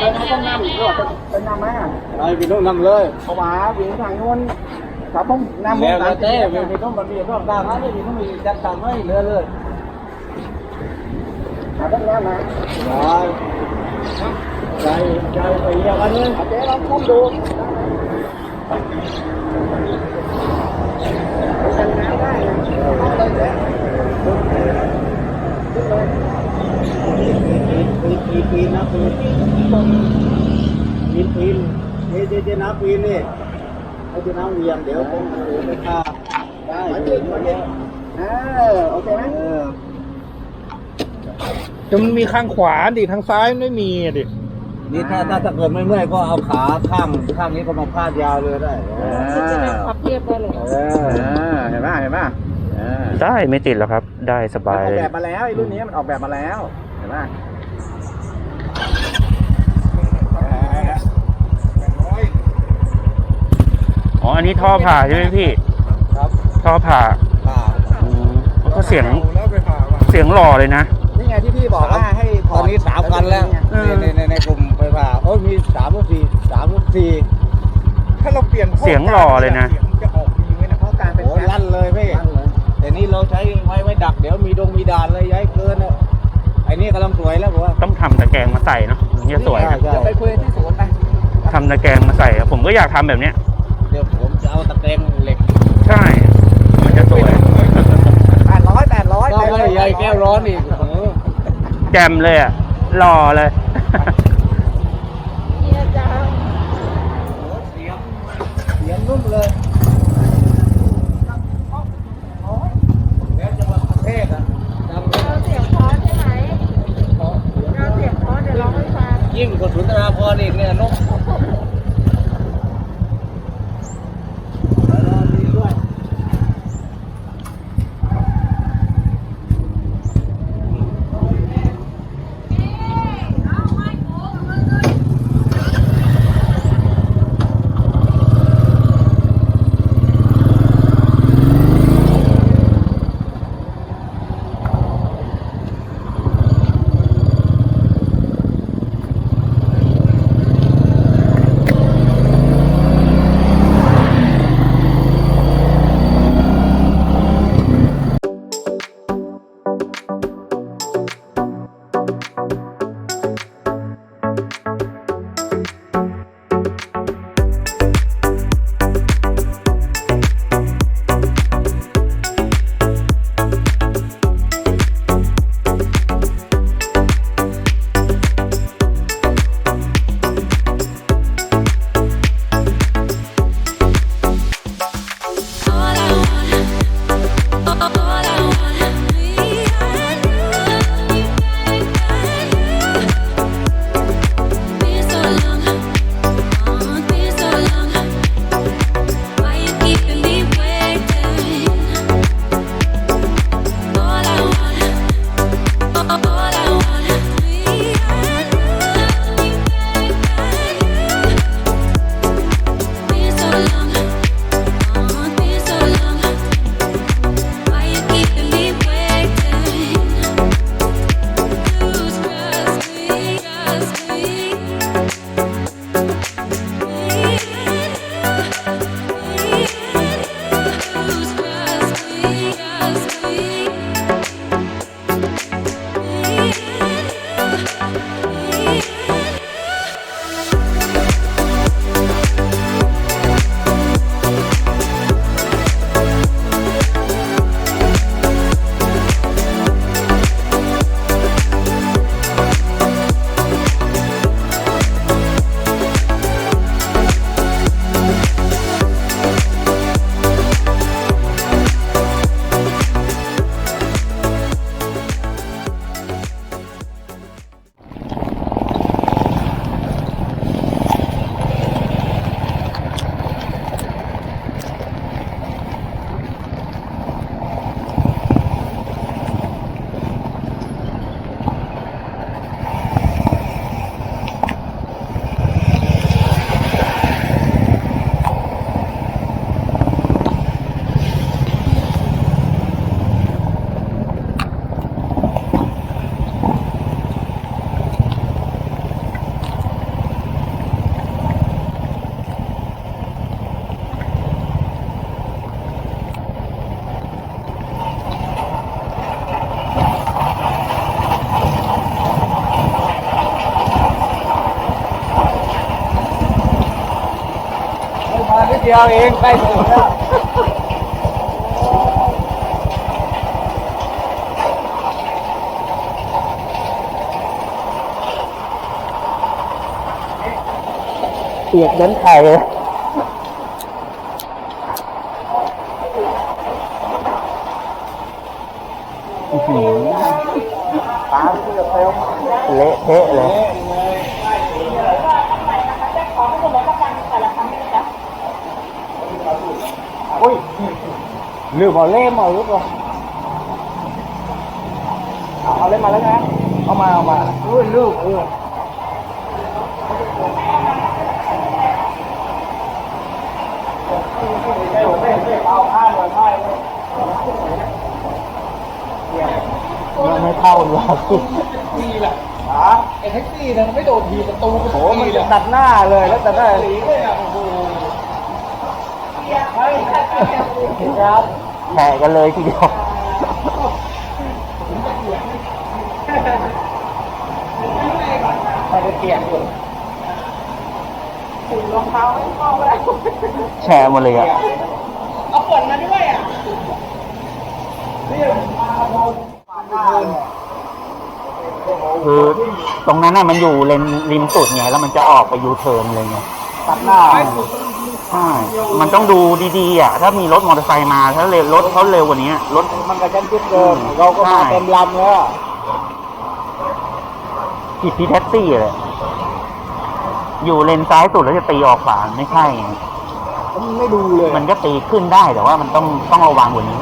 ไปนะต้องนำรถเป็นนำไหมอะไปพี่นุ่มนำเลยเพราะว่าวิ่งทางนู้นครับผมนำแล้วแล้วแต่พี่นุ่มมันมีรอบด้า นนี้พี่นุ่มมีจัดการให้เรือเลยมาต้องนำนะใจใจไปเยี่ยกันเลยเจ๊เราคุ้มดูกันน้ำได้นะต้องเลยเจ๊ขึ้นเลยปีปีปีนะปีปีปีปีเจ๊เจ๊น้ำปีนี่ให้เจ๊น้ำเวียงเดี๋ยวผมไปฆ่าได้มาจริงมาจริงเออโอเคไหมเออจะมันมีข้างขวาดิทางซ้ายมันไม่มีอะดินี่ถ้าถ้าถ้าเกิดไม่เมื่อยก็เอาขาข้างข้างนี้ก็มาพาดยาวเลยได้เออพับเพียบได้เลยเอเอออเห็นป่ะเห็นป่ะเออได้ไม่ติดหรอกครับ ได้สมันบาอยอกเลยแบบมาแล้วไอ้รุ่นนี้มันออกแบบมาแล้วเห็นป่ะอ๋ ออันนี้ท่อผ่าใช่ไหมพี่ ครับท่อผ่าผ่าอืมก็เสียงเสียงหล่อเลยนะ นี่ไงที่พี่บอกว่าให้ถตออนดนี้สามกันแล้วเออ ในในในกลุ่มไปผ่าโอ้ยมีสามลูกสี่สามลูกสี่ถ้าเราเปลี่ยนเสียงหล่อเลยนะจะออกดีไหมนะเพราะการเป็นโอ้ยแก๊สลั่นเลยพี่ลั่นเลยแต่นี่เราใช้ไว้ไว้ดักเดี๋ยวมีดงมีด่านเลยย้ายเกินอะไอ้นี่กำลังสวยแล้วผมว่า ต้องทำตะแกรงมาใส่เนาะถึงจะสวยนะใช่ เดี๋ยวไปคุยที่ศูนย์ไป ทำตะแกรงมาใส่อะผมก็อยากทำแบบเนี้ย เดี๋ยวผมจะเอาตะแกรงเหล็กใช่ มันจะสวย แปดร้อยแปดร้อยก็ไม่ใหญ่แก้วร้อนอีกโอ้โหแจมเลยอะหล่อเลยเฮียจ้าเสียงเสียงนุ่มเลยแล้วจะมาประเทศอะดังเราเสียงพอใช่ไหมเราเสียงพอเดี๋ยวร้องให้ฟังยิ่งกว่าสุนทราภรณ์อีกเนี่ยนก ดียวเองใกล้ถึงแล้วเปียกนั้นไข่เลยตามเพื่อเซลล์เละเทะเลยอุ้ย ลืมเอาเล่มเอาลูกเหรอเอาเอาเล่มมาแล้วนะเอามาเอามาอุ้ยลูกเออเอาผ้าเลยผ้าเลยมันไม่เข้าหรอกนี่แหละฮะไอ้แท็กซี่นะมันไม่โดนทีประตูโหมันจะตัดหน้าเลยแล้วจะได้ สีเลยอะโอ้โห ครับแข่กันเลยทีเดียวใครจะเปลี่ยนอยู่รองเท้าไม่เข้าไปแล้วแชร์หมดเลยอะ เอาฝนมาด้วยอะคือตรงนั้นน่ะมันอยู่เลนริมสุดไงแล้วมันจะออกไปยูเทิร์นเลยไงตัดหน้า ใช่มันต้องดูดีๆอะ ถ้ามีรถมอเตอร์ไซค์มา ถ้าเร็วรถเขาเร็วกว่านี้รถ มันกับฉันคิดเกินเราก็มาเต็มลำแล้ว ผิดที่แท็กซี่เลยอยู่เลนซ้ายสุดแล้วจะตีออกขวาไม่ใช่ไงมันไม่ดูเลยมันก็ตีขึ้นได้แต่ว่ามันต้องต้องระวังกว่านี้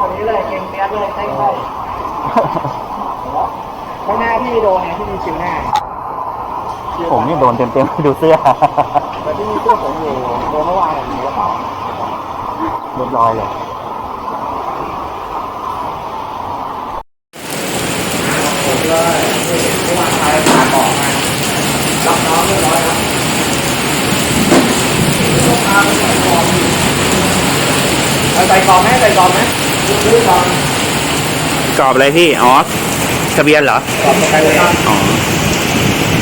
วันนี้เลยเกมเปียกเลยใช่ไหม ข้างหน้าพี่โดนไงที่มีชิวหน้าผมนี่โดนเต็มๆดูเสื้อแต่ที่มีเสื้อผมอยู่โดนเมื่อวานอยู่กระเป๋าเรียบร้อยเลยผมเลยเมื่อวานพายผ่านออกมารับน้องเรียบร้อยครับเอาใส่กล่องไหมใส่กล่องไหมซื้อกล่องกรอบอะไรพี่อ๋อทะเบียนเหรอกล่องไปเลยครับอ๋อ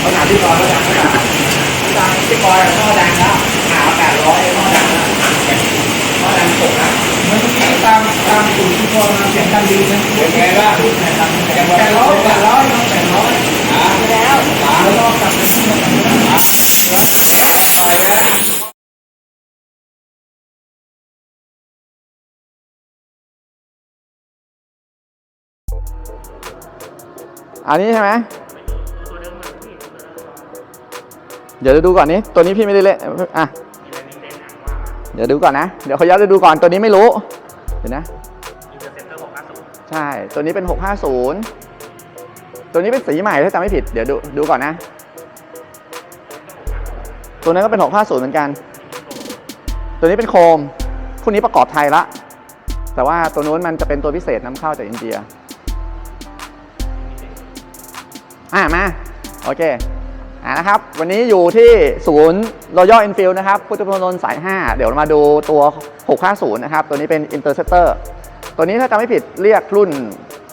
เขาถามพี่บอยเขาดังเขาดังเขาดังพี่บอยพ่อดังแล้วหาแปดร้อยพ่อดังแล้วพ่อดังตกนะมันตามตามสูตรที่พอมาเสียงดังดีนะเป็นไงบ้างแปดร้อยแปดร้อยแปดร้อยหาไปแล้วหาแล้วรอบกลับไปที่หาไปนะ อันนี้ใช่ไหมเดี๋ยวจะดูก่อนนี้ตัวนี้พี่ไม่ได้เล่นอะเดี๋ยวดูก่อนนะ เดี๋ยวเขาย้อนจะดูก่อนตัวนี้ไม่รู้เดี๋ยวนะใช่ตัวนี้เป็น 650 ตัวนี้เป็นสีใหม่ถ้าจำไม่ผิดเดี๋ยวดูดูก่อนนะ ตัวนั้นก็เป็น 650 เหมือนกัน ตัวนี้เป็นโคมพวกนี้ประกอบไทยละแต่ว่าตัวนู้นมันจะเป็นตัวพิเศษนำเข้าจากอินเดีย อะมา โอเคอ่านะครับ วันนี้อยู่ที่ศูนย์ Royal Enfield นะครับ พุทธพลนนท์สาย 5 เดี๋ยวมาดูตัว 650 นะครับ ตัวนี้เป็น Interceptor ตัวนี้ถ้าจำไม่ผิดเรียกรุ่น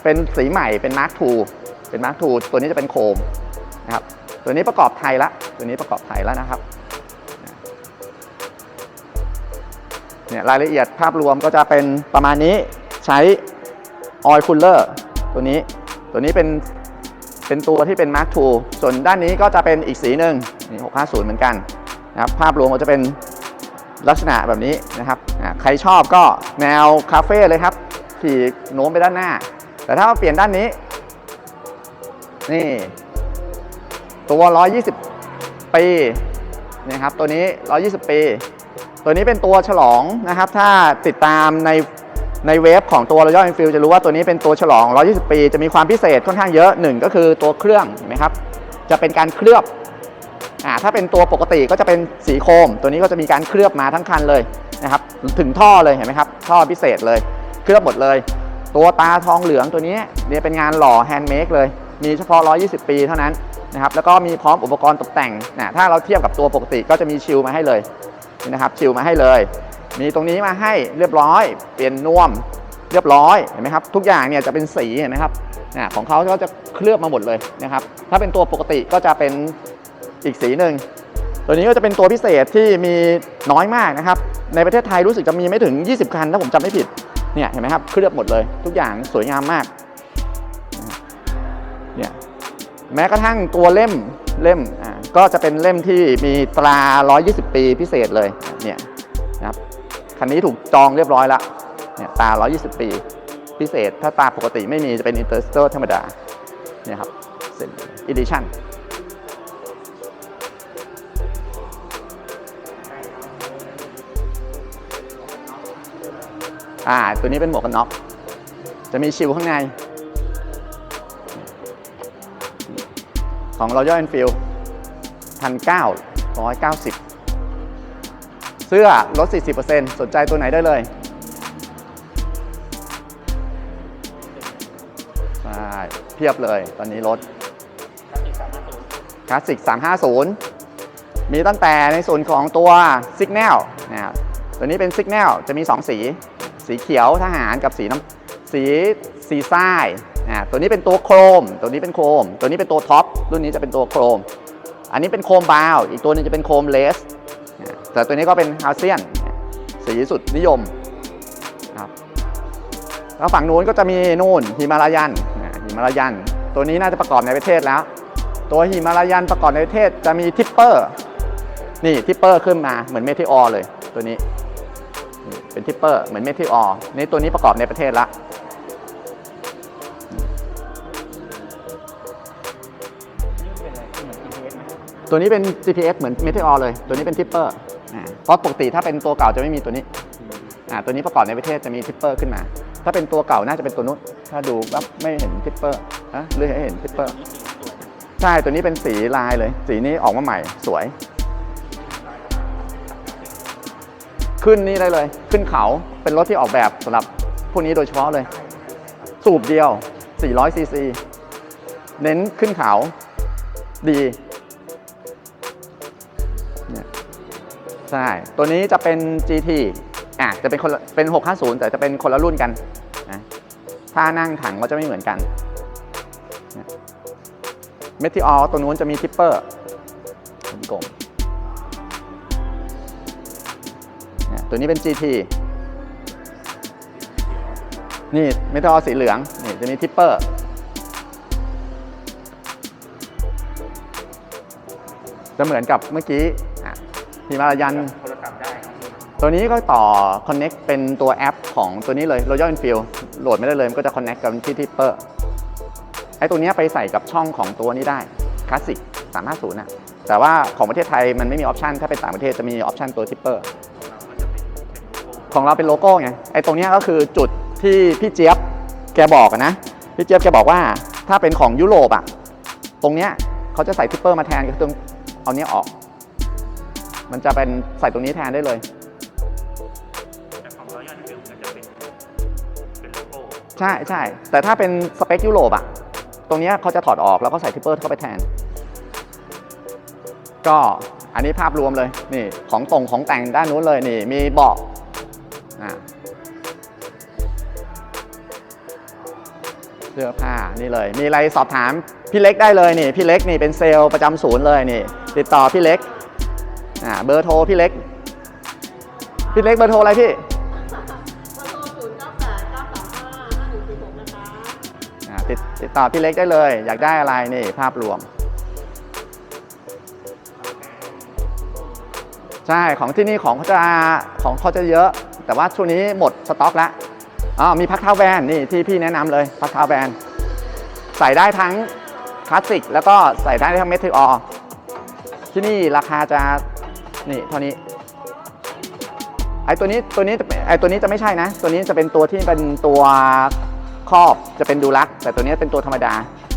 เป็นสีใหม่เป็น Mark II เป็น Mark II ตัวนี้จะเป็นโคมนะครับ ตัวนี้ประกอบไทยละ ตัวนี้ประกอบไทยแล้วนะครับเนี่ยรายละเอียดภาพรวมก็จะเป็นประมาณนี้ใช้ Oil Cooler ตัวนี้ตัวนี้เป็น เป็นตัวที่เป็น Mark II ส่วนด้านนี้ก็จะเป็นอีกสีหนึ่งนี่650 เหมือนกันนะครับภาพรวมก็จะเป็นลักษณะแบบนี้นะครับใครชอบก็แนวคาเฟ่เลยครับขี่โน้มไปด้านหน้า แต่ถ้าเราเปลี่ยนด้านนี้ นี่ตัว 120 ปีนะครับตัวนี้ 120 ปี ตัวนี้เป็นตัวฉลองนะครับ ถ้าติดตามใน ในเว็บของตัว Royal Enfield จะรู้ว่าตัวนี้เป็นตัวฉลอง 120 ปี จะมีความพิเศษค่อนข้างเยอะหนึ่งก็คือตัวเครื่องเห็นไหมครับ จะเป็นการเคลือบอ่าถ้าเป็นตัวปกติก็จะเป็นสีโครม ตัวนี้ก็จะมีการเคลือบมาทั้งคันเลยนะครับ ถึงท่อเลยเห็นไหมครับ ท่อพิเศษเลย เคลือบหมดเลย ตัวตาทองเหลืองตัวนี้เนี่ยเป็นงานหล่อแฮนด์เมดเลย มีเฉพาะ 120 ปีเท่านั้นนะครับ แล้วก็มีพร้อมอุปกรณ์ตกแต่งนะถ้าเราเทียบกับตัวปกติก็จะมีชิลมาให้เลยนะครับ ชิลมาให้เลย มีตรงนี้มาให้เรียบร้อย เปลี่ยนนวมเรียบร้อยเห็นไหมครับทุกอย่างเนี่ยจะเป็นสีเห็นไหมครับนะของเขาก็จะเคลือบมาหมดเลยนะครับถ้าเป็นตัวปกติก็จะเป็นอีกสีหนึ่งตัวนี้ก็จะเป็นตัวพิเศษที่มีน้อยมากนะครับ ในประเทศไทยรู้สึกจะมีไม่ถึง 20 คันถ้าผมจำไม่ผิดเนี่ยเห็นไหมครับเคลือบหมดเลย ทุกอย่างสวยงามมากเนี่ยแม้กระทั่งตัวเล่มเล่มอ่าก็จะเป็นเล่มที่มีตรา 120 ปีพิเศษเลยนะ คันนี้ถูกจองเรียบร้อยแล้วเนี่ยตา 120 ปี พิเศษถ้าตาปกติไม่มีจะเป็นอินเตอร์สเตอร์ธรรมดาเนี่ยครับเซ็นอีดิชั่นอ่าตัวนี้เป็นหมวกกันน็อกจะมีชิลข้างใน ของ Royal Enfield พันเก้าร้อยเก้าสิบ สื้อลด 40%สนใจตัวไหนได้เลยใช่เพียบเลยตอนนี้ลดคลาสสิก 350 มีตั้งแต่ในส่วนของตัว Signal นะครับตัวนี้เป็น Signal จะมี 2 สี สีเขียวทหารกับสีน้ำสีสีทรายอ่าตัวนี้เป็นตัวโครม ตัวนี้เป็นโครม ตัวนี้เป็นตัวท็อปรุ่นนี้จะเป็นตัวโครม อันนี้เป็นโครมบาว อีกตัวหนึงจะเป็นโครมเลส แต่ตัวนี้ก็เป็นฮาเซียนสีสุดนิยมครับแล้วฝั่งนู้นก็จะมีนู่นฮิมาลายันอ่าฮิมาลายัน ตัวนี้น่าจะประกอบในประเทศแล้ว ตัวฮิมาลายันประกอบในประเทศจะมีทิปเปอร์นี่ทิปเปอร์ขึ้นมาเหมือนเมทิออเลยตัวนี้เป็นทิปเปอร์เหมือนเมทิออนี่ตัวนี้ประกอบในประเทศละตัวนี้เป็น GPS เหมือน Meteor เลย ตัวนี้เป็นทิปเปอร์ เพราะปกติถ้าเป็นตัวเก่าจะไม่มีตัวนี้อ่าตัวนี้ประกอบในประเทศจะมีทิปเปอร์ขึ้นมา ถ้าเป็นตัวเก่าน่าจะเป็นตัวนู้นถ้าดูแบบไม่เห็นทิปเปอร์นะหรือให้เห็นทิปเปอร์ใช่ตัวนี้เป็นสีลายเลย สีนี้ออกมาใหม่สวย ขึ้นนี่ได้เลย ขึ้นเขาเป็นรถที่ออกแบบสำหรับพวกนี้โดยเฉพาะเลย สูบเดียว400ซีซีเน้นขึ้นเขาดี ใช่ ตัวนี้จะเป็น GT อะจะเป็นคนละเป็น 650 แต่จะเป็นคนละรุ่นกันนะถ้านั่งถังก็จะไม่เหมือนกันเมทิออตัวนู้นจะมีทิปเปอร์กลมตัวนี้เป็น GT นี่เมทิออสีเหลือง นี่จะมีทิปเปอร์ จะเหมือนกับเมื่อกี้ อะฮิมาลายันตัวนี้ก็ต่อ Connect เป็นตัวแอปของตัวนี้เลย Royal Enfield โหลดไม่ได้เลย มันก็จะ Connect กับที่ Tipper ไอ้ตัวเนี้ยไปใส่กับช่องของตัวนี้ได้ Classic 350น่ะแต่ว่าของประเทศไทยมันไม่มีออปชันถ้าเป็นต่างประเทศจะมีออปชันตัว Tipper ของเราเป็นโลโก้ไงไอ้ตรงเนี้ยก็คือจุดที่พี่เจี๊ยบแกบอกอะนะ พี่เจี๊ยบแกบอกว่าถ้าเป็นของยุโรปอะตรงเนี้ยเขาจะใส่ทิปเปอร์มาแทนก็ต้องเอาเนี้ยออก มันจะเป็นใส่ตรงนี้แทนได้เลย แต่ของเรายอดวิวมันจะเป็นเป็นโลโก้ใช่ใช่ แต่ถ้าเป็นสเปคยุโรปอะตรงเนี้ยเขาจะถอดออกแล้วก็ใส่ทิปเปอร์เข้าไปแทน ก็อันนี้ภาพรวมเลยนี่ของตรงของแต่งด้านนู้นเลยนี่มีเบาะอ่าเสื้อผ้านี่เลย มีอะไรสอบถามพี่เล็กได้เลยนี่พี่เล็กนี่เป็นเซลล์ประจำศูนย์เลยนี่ ติดต่อพี่เล็ก อ่าเบอร์โทรพี่เล็ก พี่เล็กเบอร์โทรอะไรพี่อ่าติดติดต่อพี่เล็กได้เลย อยากได้อะไรนี่ภาพรวม ใช่ของที่นี่ของเขาจะของเขาจะเยอะ แต่ว่าช่วงนี้หมดสต็อกแล้วอ๋อมีพักเท้าแบนนี่ที่พี่แนะนำเลยพักเท้าแบนใส่ได้ทั้งคลาสสิกแล้วก็ใส่ได้ทั้งเมทิออที่นี่ราคาจะ นี่เท่านี้ไอ้ตัวนี้ตัวนี้ไอ้ตัวนี้จะไม่ใช่นะ ตัวนี้จะเป็นตัวที่เป็นตัวครอบจะเป็นดูลัก แต่ตัวนี้เป็นตัวธรรมดา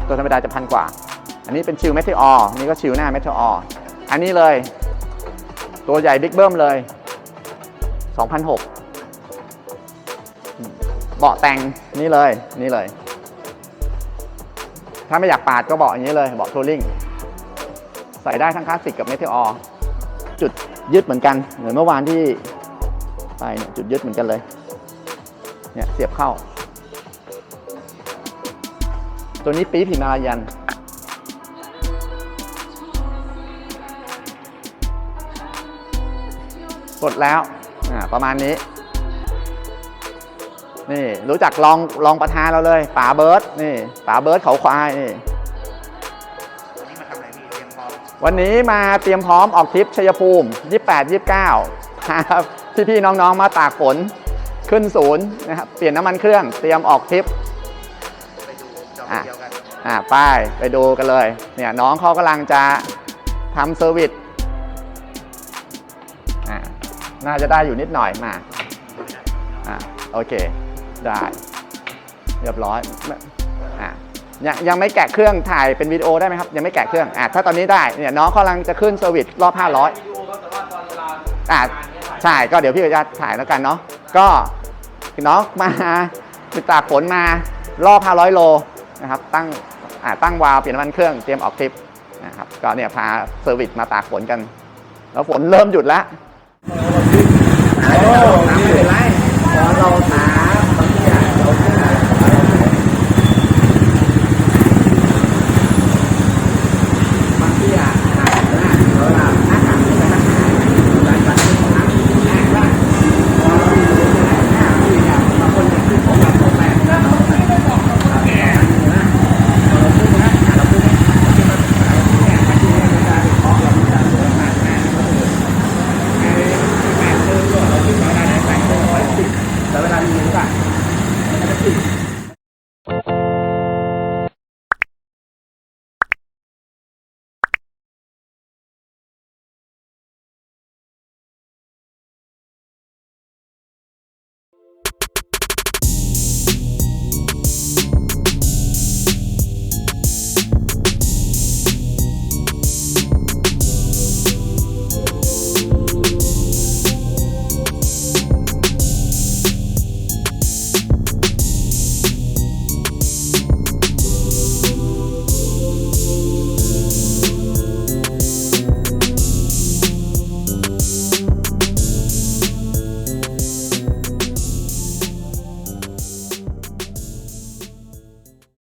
ตัวธรรมดาจะพันกว่า อันนี้เป็นชิลเมทิอออันนี้ก็ชิลหน้าเมทิอออันนี้เลย ตัวใหญ่บิ๊กเบิ้มเลย2,006เบาะแต่งนี่เลยนี่เลย ถ้าไม่อยากปาดก็เบาะอย่างนี้เลยเบาะทัวริงใส่ได้ทั้งคลาสสิกกับเมทิออ จุดยึดเหมือนกัน เหมือนเมื่อวานที่ไปเนี่ยจุดยึดเหมือนกันเลย เนี่ยเสียบเข้า ตัวนี้ปี๊บหิมาลายัน กดแล้วประมาณนี้ นี่รู้จักลองลองประธานเราเลยป๋าเบิร์ดนี่ป๋าเบิร์ดเขาควายนี่ วันนี้มาเตรียมพร้อมออกทริปชัยภูมิ 28 29พาพี่ๆน้องๆมาตากฝนขึ้นศูนย์นะครับเปลี่ยนน้ำมันเครื่องเตรียมออกทริปอะอะไป้ายไปดูกันเลยเนี่ยน้องเขากำลังจะทำเซอร์วิสอะน่าจะได้อยู่นิดหน่อยมาอะโอเค ได้ เรียบร้อย ยังยังไม่แกะเครื่องถ่ายเป็นวิดีโอได้ไหมครับยังไม่แกะเครื่องอะถ้าตอนนี้ได้เนี่ยน้องกำลังจะขึ้นเซอร์วิสรอบ 500อะใช่ก็เดี๋ยวพี่จะถ่ายแล้วกันเนาะก็น้องมาติดตากฝนมารอบ 500 โลนะครับตั้งอะตั้งวาล์วเปลี่ยนน้ำมันเครื่องเตรียมออกทริปนะครับก็เนี่ยพาเซอร์วิสมาตากฝนกัน แล้วฝนเริ่มหยุดแล้ว